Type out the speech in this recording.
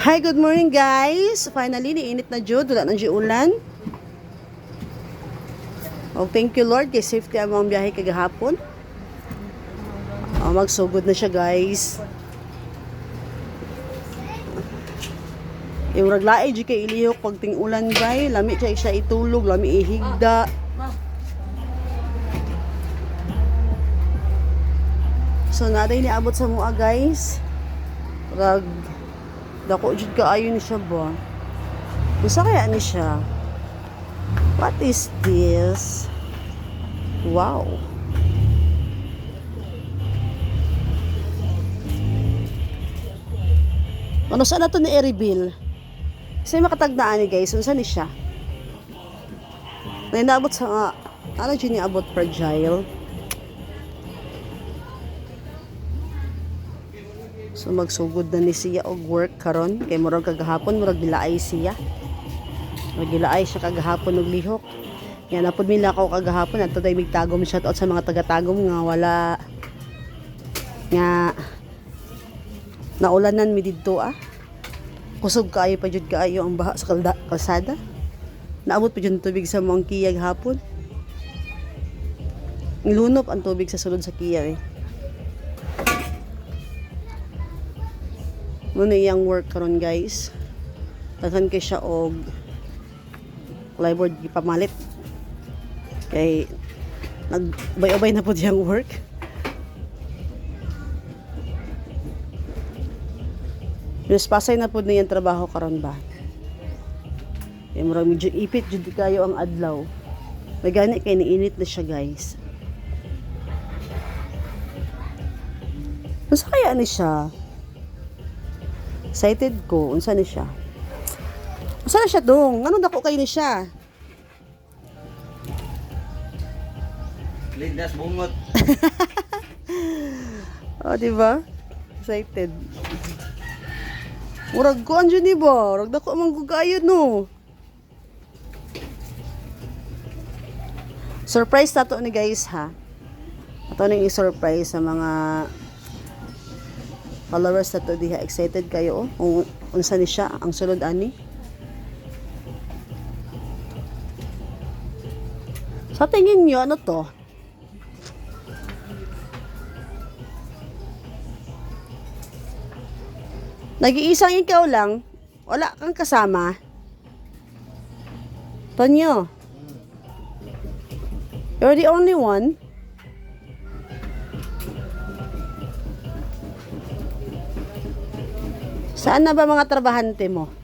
Hi, good morning guys. Finally, niinit na jud, wala nang ulan. Oh, thank you Lord kay safety ang mga biyahe kagahapon. Oh, magsugod na siya guys. Yung raglaay di kay ilihok pag ting ulan bay, lami siya siya itulog, lami ihigda. So naday ni abot sa mua guys. Rag dako jud kaayo ni siya ba. Usa kaya ni siya? What is this? Wow. Ano saan na to ni Eribil? Kasi makatagdaan ni guys, unsa ni siya? Na inaabot sa nga, ano dyan niya abot fragile? So magsugod na ni siya og work karon kay murag kagahapon murag gilaay siya. Murag gilaay siya kagahapon og lihok. Yan napod mi lakaw kagahapon adto day migtagom shout out sa mga taga-tagom nga wala nga naulanan mi didto ah. Kusog kaayo pa jud kaayo ang baha sa kalda, kalsada. Naabot pa jud tubig sa mga kiyag hapon. Nilunop ang tubig sa sulod sa kiyag eh. Muna iyang work karon guys. Daghan kay siya og plyboard gipamalit. Kay nagbay-abay na po diyang work. Pinuspasay na po na yung trabaho karon ba. Kaya murag medyo ipit jud kayo ang adlaw. May gani kay niinit na siya guys. Unsa kaya ni siya? Excited ko. Unsa ni siya? Unsa na siya dong? Ano dako kay ni siya? Lindas bungot. Oh, di ba? Excited. Murag ko anjo ni ba? Murag dako man ko kayo no. Surprise na to ni guys ha. Ito nang i-surprise sa mga followers na to diha. Excited kayo oh. Kung unsa ni siya ang sulod ani. Sa tingin niyo ano to? Nag-iisang ikaw lang, wala kang kasama. Tonyo. You're the only one. Saan na ba mga trabahante mo?